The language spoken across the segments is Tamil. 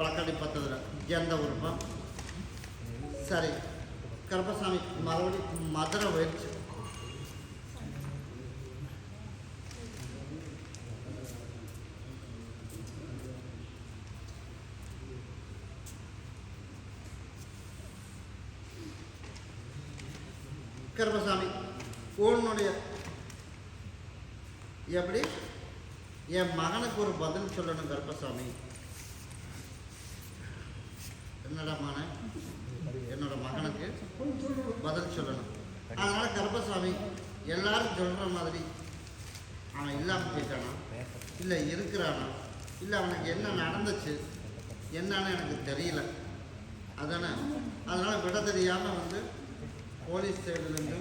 வழக்காடி பத்ததில். எந்த உருப்பம் சரி. கருப்பசாமி மறுபடி மதுரை போயிடுச்சு. கருப்பசாமி உன்னுடைய எப்படி? என் மகனுக்கு ஒரு பதில் சொல்லணும் கருப்பசாமி. என்னடா என்னோட மகனுக்கு பதில் சொல்லணும். அதனால கருப்பசாமி எல்லாரும் சொல்ற மாதிரி அவன் இல்லாமல் போயிட்டானா? இல்லை இருக்கிறானா? இல்லை அவனுக்கு என்ன நடந்துச்சு? என்னன்னு எனக்கு தெரியல. அதானே? அதனால விட தெரியாமல் வந்து போலீஸ் சைடுலேருந்து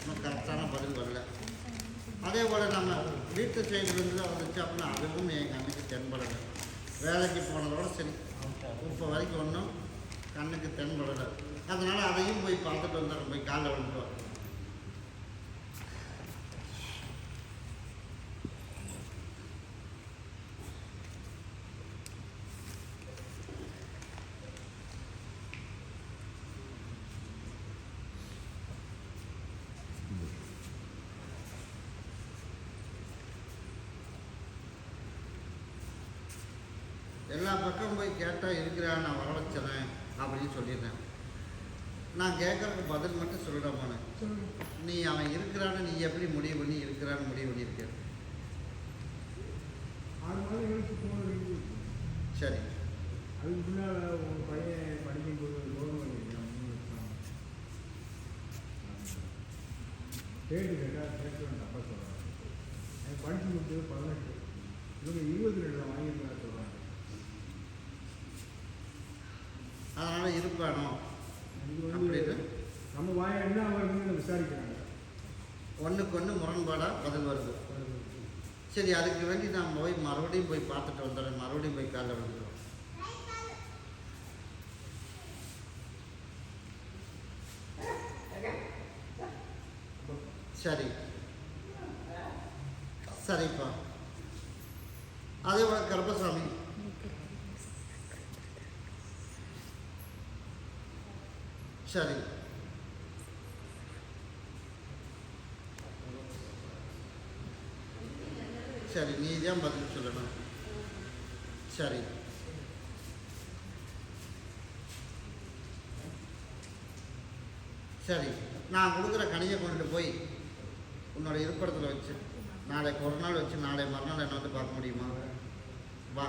நமக்கு கரெக்டான பதில் வரல. அதே போல் நம்ம வீட்டு சைடுலேருந்து வந்துச்சு அப்படின்னா அதுவும் என் அன்னைக்கு தென்படலை. வேலைக்கு போனதோட சரி. இப்போ வரைக்கும் ஒன்றும் கண்ணுக்கு தென்படலை. அதனால் அதையும் போய் பார்த்துட்டு வந்துடுறோம் போய் காலைல விழுந்துட்டு வரோம். எல்லா பக்கம் போய் கேட்டால் இருக்கிறா நான் வரவழைச்சிறேன் அப்படின்னு சொல்லியிருந்தேன் நான் கேட்கறதுக்கு பதில் மட்டும் சொல்லிடாமானே நீ அவன் இருக்கிறான்னு நீ எப்படி முடிவு பண்ணி இருக்கிறான்னு முடிவு பண்ணியிருக்க? சரி. அதுக்கு முன்னால் உங்கள் பையன் படிக்கும்போது கேட்டு கேட்டால் கேட்டு வேண்டாம் அப்பா சொல்கிறாங்க படிச்சு முடிச்சது பதினெட்டு. இவங்க இருபத்தி ரெண்டு வாங்கியிருக்காங்க சொல்கிறாங்க அதனால் வந்து அப்படின்னு? நம்ம வாய என்ன வருதுன்னு விசாரிக்கிறாங்க. ஒன்றுக்கு ஒன்று முரண்பாடாக பதில் வருது. சரி அதுக்கு வேண்டி நான் போய் மறுபடியும் போய் பார்த்துட்டு வந்துடுறேன். மறுபடியும் போய் காலைல விழுந்துடுவோம் சரி சரிப்பா அதே போல கருப்பசாமி சரி. சரி நீ தான் பதில் சொல்லணும்? சரி. சரி நான் கொடுக்குற கனியை கொண்டுட்டு போய் உன்னோட இருப்பிடத்தில் வச்சு நாளைக்கு ஒரு நாள் வச்சு நாளை மறுநாள் என்ன வந்து பார்க்க முடியுமா? வா.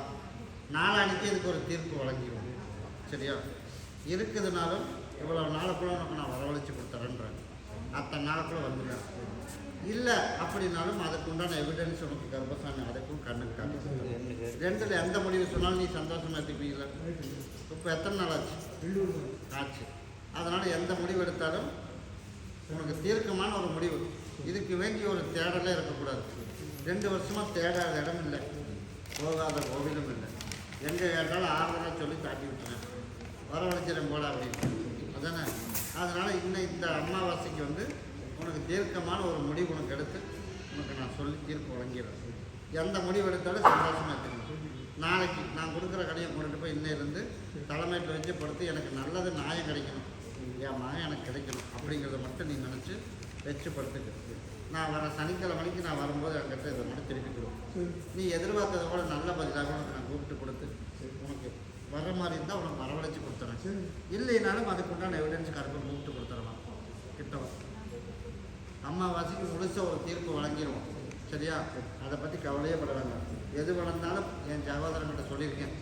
நாளானிக்கு இதுக்கு ஒரு தீர்ப்பு வழங்கிடுவோம். சரியா? இருக்குதுனாலும் இவ்வளோ நாளுக்குள்ள உனக்கு நான் வரவழைச்சு கொடுத்துறேன்றாங்க. அத்தனை நாளுக்குள்ள வந்துடுறேன் இல்லை அப்படின்னாலும் அதுக்கு உண்டான எவிடன்ஸ் உனக்கு கர்ப்பசாமி அதுக்கும் கண்ணுக்கு காட்டு ரெண்டில் எந்த முடிவு சொன்னாலும் நீ சந்தோஷமா எடுத்துப்பீங்களா இப்போ எத்தனை நாள் ஆச்சு? ஆச்சு. அதனால் எந்த முடிவு எடுத்தாலும் உனக்கு தீர்க்கமான ஒரு முடிவு. இதுக்கு வேண்டிய ஒரு தேடலே இருக்கக்கூடாது. ரெண்டு வருஷமாக தேடாத இடம் இல்லை. போகாத கோவிலும் இல்லை. எங்கே கேட்டாலும் ஆறுதலாக சொல்லி காட்டி விட்டுறேன் வரவழைச்சிடும் போல அப்படின்னு. அதானே அதனால் இன்னும் இந்த அமாவாசைக்கு வந்து உனக்கு தீர்க்கமான ஒரு முடிவு உனக்கு எடுத்து உனக்கு நான் சொல்லி தீர்ப்பு வழங்கிடுறேன். எந்த முடிவு எடுத்தாலும் சந்தோஷமாக எடுத்துக்கணும் நாளைக்கு நான் கொடுக்குற கடையை கொண்டுட்டு போய் இன்னையிலேருந்து தலைமையில் வச்சு படுத்து எனக்கு நல்லது நியாயம் கிடைக்கணும். என் மகன் எனக்கு கிடைக்கணும். அப்படிங்கிறத மட்டும் நீ நினச்சி வச்சு படுத்துக்கிறது நான் வர சனிக்கிழமைக்கு நான் வரும்போது என்கிட்ட இதை மட்டும் திருப்பி நீ எதிர்பார்த்ததை கூட நல்ல பதிலாக உனக்கு நான் கூப்பிட்டு கொடுத்து வர்ற மாதிரி இருந்தால் உனக்கு வரவழைச்சி கொடுத்துறேன். சரி இல்லைனாலும் அதுக்கு உண்டான எவிடன்ஸ் கரெக்டாக கூப்பிட்டு கொடுத்துடலாம். கிட்டவா அம்மாவாசைக்கு முழுச ஒரு தீர்ப்பு வழங்கிடுவோம். சரியா? அதை பற்றி கவலையே பட எது வளர்ந்தாலும் என் சகோதரன்கிட்ட சொல்லியிருக்கேன்.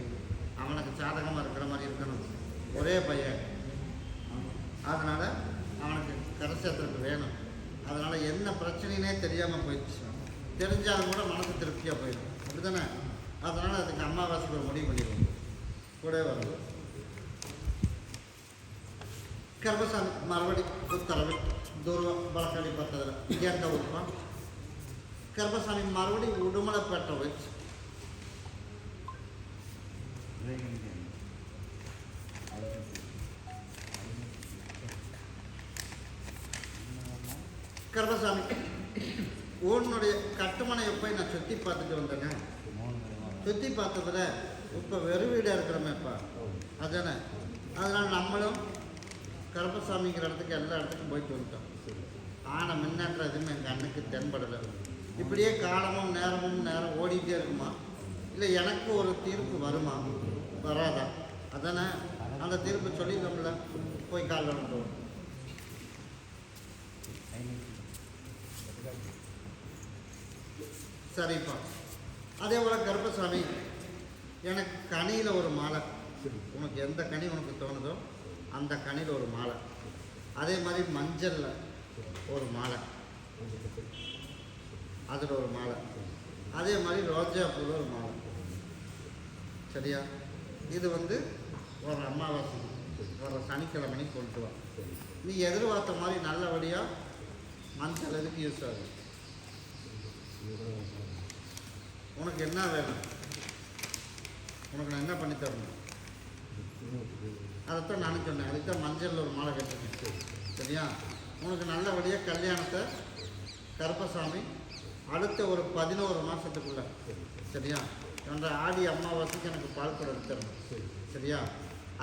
அவனுக்கு சாதகமாக இருக்கிற மாதிரி இருக்கணும். ஒரே பையன். அதனால் அவனுக்கு கடைசியத்திற்கு வேணும். அதனால் என்ன பிரச்சனைனே தெரியாமல் போயிடுச்சு. தெரிஞ்சாலும் கூட மனசு திருப்தியாக போயிடும். அப்படிதானே அதனால் அதுக்கு அம்மாவாசைக்கு ஒரு முடிவு பண்ணிடுவோம். ಒಡೆಯವರು ಕರ್ಮಸಾಮಿ ಮಾರ್ವಾಡಿ ಗೊತ್ತಲ್ಲ ದೂರ ಬಳಕಡಿ ಬರ್ತದಲ್ಲ ಜಂಡ ಉಪ್ಪ ಕರ್ಮಸಾಮಿ ಮಾರ್ವಾಡಿ ಉಡುಮಳ ಪೆಟ್ಟವೆ கர்மசாமி உன்னுடைய கட்டுமனை எப்போ நான் சுற்றி பார்த்துட்டு வந்தேன் சுற்றி பார்த்ததுல இப்போ வெறும் வீடாக இருக்கிறோமேப்பா அதானே? அதனால் நம்மளும் கருப்பசாமிங்கிற இடத்துக்கு எல்லா இடத்துக்கும் போயிட்டு வந்துட்டோம். ஆனால் முன்னேற்றம் எதுவுமே எங்கள் அண்ணுக்கு தென்படலை. இப்படியே காலமும் நேரமும் நேரம் ஓடிட்டே இருக்குமா? இல்லை எனக்கு ஒரு தீர்ப்பு வருமா? வராதா? அதானே? அந்த தீர்ப்பு சொல்லிட்டோம்ல போய் கால் வந்துடுவோம் சரிப்பா. அதே போல் கருப்பசாமி எனக்கு கனியில் ஒரு மாலை. உனக்கு எந்த கனி உனக்கு தோணுதோ அந்த கனியில் ஒரு மாலை. அதே மாதிரி மஞ்சளில் ஒரு மாலை. அதில் ஒரு மாலை. அதே மாதிரி ரோஜா பூவில் ஒரு மாலை. சரியா? இது வந்து ஒரு அமாவாசை. வர சனிக்கிழமை கொண்டு வா. நீ எதிர்பார்த்த மாதிரி நல்லபடியாக மஞ்சள் எதுக்கு யூஸ் ஆகுது? உனக்கு என்ன வேணும்? உனக்கு நான் என்ன பண்ணி தரணும்? அதைத்தான் நானும் சொன்னேன். அதுக்கு தான் ஒரு மாலை கட்டிருக்கேன் சரியா? உனக்கு நல்லபடியாக கல்யாணத்தை கருப்பசாமி அடுத்த ஒரு பதினோரு மாதத்துக்குள்ள சரியா? என்ற ஆடி அம்மாவாசைக்கு எனக்கு பால் கூட எடுத்துடணும் சரியா?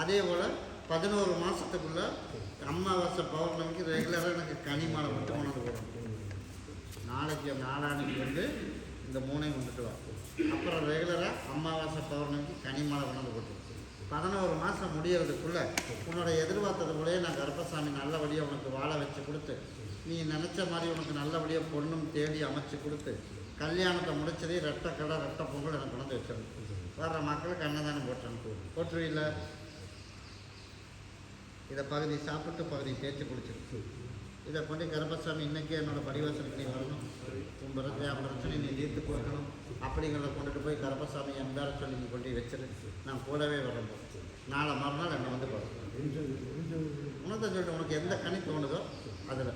அதே போல் பதினோரு மாதத்துக்குள்ள அம்மாவாசை பௌர்ணமிக்கு ரெகுலராக எனக்கு கனிமாலை மட்டும் கொண்டாந்து வரும் நாளைக்கு நாளான்னைக்கு வந்து இந்த மூணையும் வந்துட்டு வா. அப்புறம் ரெகுலராக அமாவாசை பௌர்ணமிக்கு கனிமாலை கொண்டாந்து போட்டு பதினோரு மாதம் முடியறதுக்குள்ளே உன்னோட எதிர்பார்த்தது போலயே நான் கருப்பசாமி நல்லபடியாக உனக்கு வாழ வச்சு கொடுத்து நீ நினச்ச மாதிரி உனக்கு நல்லபடியாக பொண்ணும் தேடி அமைச்சு கொடுத்து கல்யாணத்தை முடிச்சதே ரெட்டை கடை ரெட்டை பொங்கல் எனக்கு கொண்டு வச்சிடணும் வர்ற மக்களுக்கு அன்னதானம் போட்டு அனுப்புவோம் போட்டுருவில்ல? இதை பகுதி சாப்பிட்டு பகுதி தேய்ச்சி குடிச்சிருக்கு இதை கொண்டு கருப்பசாமி இன்றைக்கி என்னோடய பரிவாசலுக்கு நீ வரணும். உன் பிரச்சனை என் பிரச்சனை நீ தீர்த்து கொடுக்கணும். அப்படிங்கிறத கொண்டுட்டு போய் கருப்பசாமி என் பேர சொல்லி நீ கொண்டு வச்சிரு. நான் கூடவே வரணும் நாளை மறுநாள் என்னை வந்து பார்க்கணும் உனக்கு சொல்லிட்டு உனக்கு எந்த கனி தோணுதோ அதில்.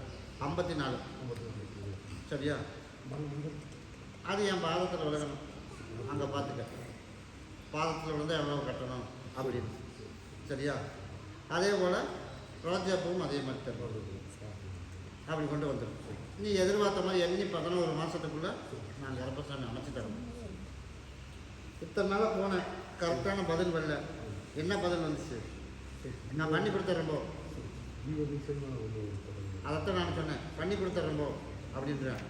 ஐம்பத்தி நாலு சரியா? அது என் பாதத்தில் விழுகணும். அங்கே பார்த்துக்க பாதத்தில் விழுந்து எவ்வளோ கட்டணும் அப்படின்னு. சரியா? அதே போல் ரோஜா பூவும் அதே மாதிரி தரும் அப்படி கொண்டு வந்துடும் நீ எதிர்பார்த்த மாதிரி எண்ணி பதினோரு மாதத்துக்குள்ளே நான் கருப்பசாமி அமைச்சு தரணும். இத்தனை நாளாக போனேன். கரெக்டான பதில் வரல. என்ன பதில் வந்துச்சு? நான் பண்ணி கொடுத்துட்றேன் அதைத்தான் நான் சொன்னேன். பண்ணி கொடுத்துட்றேன் போ அப்படின்றேன்.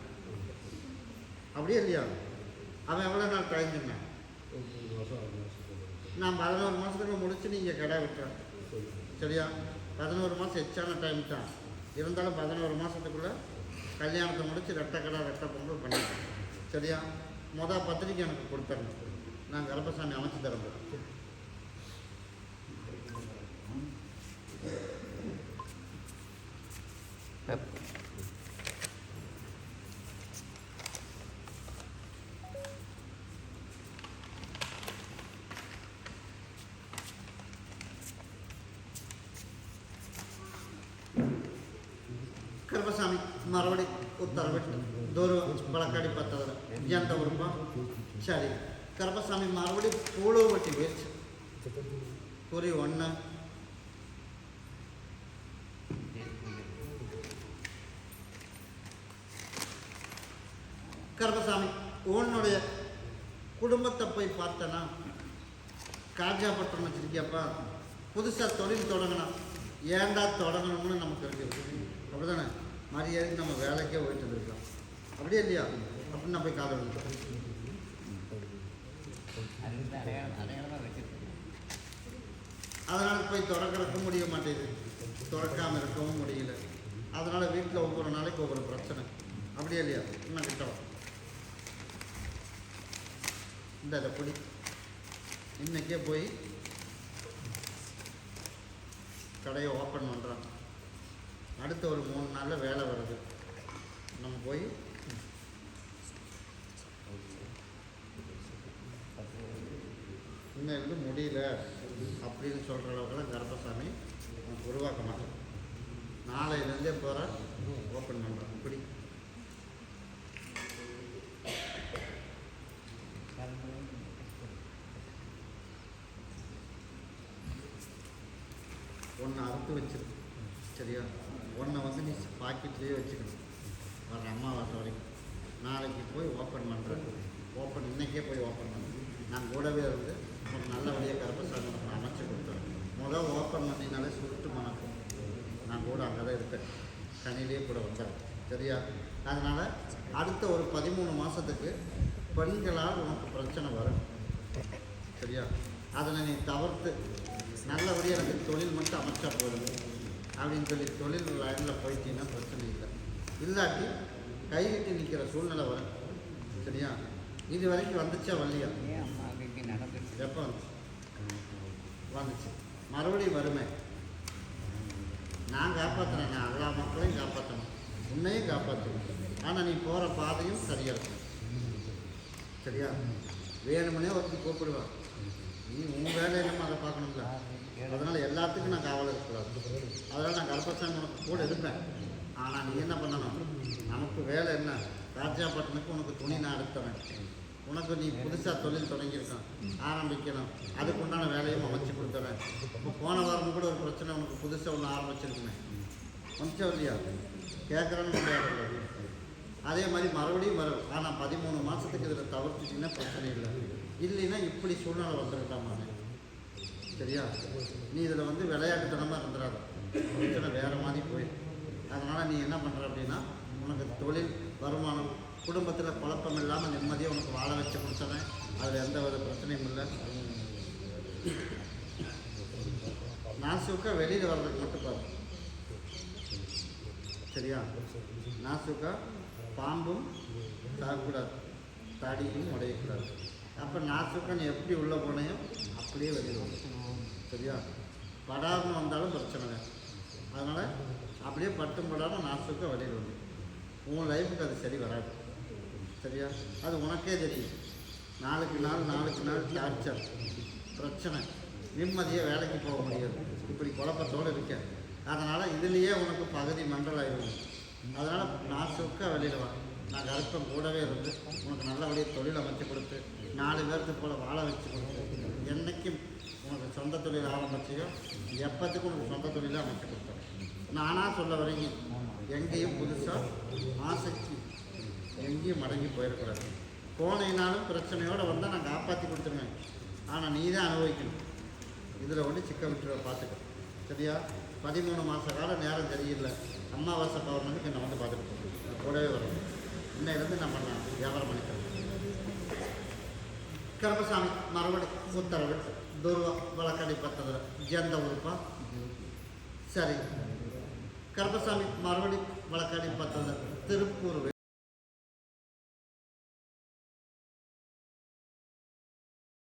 அப்படியே இல்லையா? அவன் எவ்வளோ நாள் டைம் நான் பதினோரு மாதத்துக்கு முடிச்சு நீங்கள் கடை விட்டேன். சரியா? பதினோரு மாதம் எச்சான டைம் தான். இருந்தாலும் பதினோரு மாதத்துக்குள்ளே கல்யாணத்தை முடித்து ரெட்டை ரெட்ட பொங்கல் பண்ணிடுறோம். சரியா? மொதல் பத்திரிக்கை எனக்கு கொடுத்துருங்க. நான் கருப்பசாமி அமைச்சு தரேன். ಮರವಡಿ ಉತ್ತರ ಬಿಟ್ಟು ದೂರ ಬಳಕಾಡಿ ಬರ್ತದ್ರ ಎಂತ ಉರುಪ ಸರಿ ಕರ್ಮಸ್ವಾಮಿ ಮರವಡಿ ಪೂಳು ಬಟ್ಟಿ ವೇಚ್ ಕುರಿ ಒಣ್ಣ கர்மசாமி உன்னுடைய குடும்பத்தை போய் பார்த்தனா காஜாப்பட்டினம் வச்சிருக்கியப்பா புதுசாக தொழில் தொடங்கணும் ஏன்டா தொடங்கணும்னு நமக்கு இருக்குது அப்படிதானே மரியாதைக்கு நம்ம வேலைக்கே போயிட்டு இருந்திருக்கலாம் அப்படியே இல்லையா? அப்படின்னு நான் போய் காதல் அதனால் போய் திறக்கிறதுக்கும் முடிய மாட்டேங்குது. திறக்காமல் இருக்கவும் முடியல. அதனால் வீட்டில் ஒவ்வொரு நாளைக்கு ஒவ்வொரு பிரச்சனை. அப்படியே இல்லையா? இன்னும் கிட்ட இந்த இதை பிடி இன்னைக்கே போய் கடையை ஓப்பன் பண்ணுறான் அடுத்த ஒரு மூணு நாளில் வேலை வருது. நம்ம போய் இன்னும் இருந்து முடியல அப்படின்னு சொல்கிற அளவுக்குலாம் கர்ப்பசாமி உருவாக்க மாட்டோம் நாளையிலேருந்தே போகிற ஓப்பன் பண்ணுறோம் இப்படி. ஒன்று அறுத்து வச்சிருக்கு சரியா? ஒன்றை வந்து நீ பாக்கெட்லேயே வச்சுக்கணும். வர அம்மாவாசை வரைக்கும். நாளைக்கு போய் ஓப்பன் பண்ணுறேன் ஓப்பன் இன்றைக்கே போய் ஓப்பன் பண்ணுறேன் நான் கூடவே இருந்து உனக்கு நல்லபடியாக கருப்பசாமி உனக்கு அமைச்சு கொடுத்தேன் முதல் ஓப்பன் பண்ணினாலே சுருட்டு மணக்கும். நான் கூட அங்கே தான் இருப்பேன். கனிலே கூட வந்தேன் சரியா? அதனால் அடுத்த ஒரு பதிமூணு மாதத்துக்கு பெண்களால் உனக்கு பிரச்சனை வரும். சரியா? அதில் நீ தவிர்த்து நல்லபடியாக எனக்கு தொழில் மட்டும் அமைச்சா போயிடுது அப்படின்னு சொல்லி தொழில் லைனில் போயிட்டீங்கன்னா பிரச்சனை இல்லை. இல்லாட்டி கைவிட்டு நிற்கிற சூழ்நிலை வரும். சரியா? இது வரைக்கும் வந்துச்சா வரலையா? அம்மா நடந்துச்சு எப்போ வந்துச்சு? வந்துச்சு. மறுபடியும் வருமே. நான் காப்பாற்றுறேன் நான் எல்லா மக்களையும் காப்பாற்றணும் உன்னையும் காப்பாற்றணும் ஆனால் நீ போகிற பாதையும் சரியாக இருக்கும் சரியா? வேணுமனே ஒருத்தர் கூப்பிடுவான் நீ உன் வேலையை நம்ம அதை பார்க்கணும்ல. அதனால் எல்லாத்துக்கும் நான் காவல் இருக்கக்கூடாது அதனால் நான் கருப்பசாமி உனக்கு கூட இருப்பேன். ஆனால் நீ என்ன பண்ணணும்? நமக்கு வேலை என்ன? ராஜாப்பட்டினுக்கு உனக்கு துணி நான் எடுத்துறேன் உனக்கு நீ புதுசாக தொழில் தொடங்கியிருக்கான் ஆரம்பிக்கணும். அதுக்கு உண்டான வேலையும் அமைச்சு கொடுத்துறேன் இப்போ போன வாரம் கூட ஒரு பிரச்சனை உனக்கு புதுசாக ஒன்று ஆரம்பிச்சிருக்கேன் கொஞ்சம் இல்லையா? கேட்குறேன்னு கேட்கல அதே மாதிரி மறுபடியும் வரும். ஆனால் பதிமூணு மாதத்துக்கு இதில் தவிர்த்துட்டிங்கன்னா பிரச்சனை இல்லை. இல்லைன்னா இப்படி சூழ்நிலை வந்துருக்காமானே சரியா நீ இதில் வந்து விளையாட்டுத்தனமாக இருந்துடாத பிரச்சனை வேறு மாதிரி போயிடும் அதனால் நீ என்ன பண்ணுற அப்படின்னா உனக்கு தொழில் வருமானம் குடும்பத்தில் குழப்பம் இல்லாமல் நிம்மதியாக உனக்கு வாழ வச்சு கொடுத்தனேன் அதில் எந்த ஒரு பிரச்சனையும் இல்லை. நாசுக்கா வெளியில் வர்றதுக்கு மட்டும் பாரு. சரியா? நாசுக்கா பாம்பும் சாகக்கூடாது தடியும் உடையக்கூடாது. அப்போ நாசுக்கா நீ எப்படி உள்ளே போனையோ அப்படியே வெளியில் வரும் சரியா படாமல் வந்தாலும் பிரச்சனை அதனால் அப்படியே பட்டும் படாமல் நாசத்துக்கு வழியில் வந்து. உன் லைஃபுக்கு அது சரி வராது. சரியா? அது உனக்கே தெரியும். நாளுக்கு நாள் நாளுக்கு நாள் டார்ச்சர் பிரச்சனை. நிம்மதியாக வேலைக்கு போக முடியாது. இப்படி குழப்பத்தோடு இருக்க அதனால் இதுலேயே உனக்கு பகுதி மண்டல் ஆயிடும். அதனால் நான் சுக்க வெளியில் நான் கருப்பம் கூடவே இருந்து உனக்கு நல்லபடியாக தொழில் அமைச்சு கொடுத்து நாலு பேர்த்து போல் வாழ வச்சு கொடுத்து என்னைக்கும் உனக்கு சொந்த தொழில் ஆரம்பிச்சியோ எப்போத்துக்கும் உனக்கு சொந்த தொழிலை அமைச்சு கொடுத்தேன் நானாக சொல்ல வரைக்கும் எங்கேயும் புதுசாக ஆசைக்கு எங்கேயும் மடங்கி போயிடக்கூடாது. போனீங்கனாலும் பிரச்சனையோடு வந்தால் நான் காப்பாற்றி கொடுத்துருவேன். ஆனால் நீ தான் அனுபவிக்கணும். இதில் ஒன்று சிக்க விட்டுருவ பார்த்துக்கோ சரியா? பதிமூணு மாத காலம் நேரம் தெரியல அமாவாசை பௌர்ணமிக்கு என்னை வந்து பார்த்துட்டு போகணும். கூடவே வரணும் இன்னையிலேருந்து நம்ம நான் வியாபாரம் பண்ணிக்கிறேன் கருப்பசாமி மறுபடி உத்தரவு. துருவ வழக்கடி பத்ததில் எந்த உறுப்பா சரி கருப்பசாமி மறுபடி வழக்கடி பத்ததில் திருப்பூர்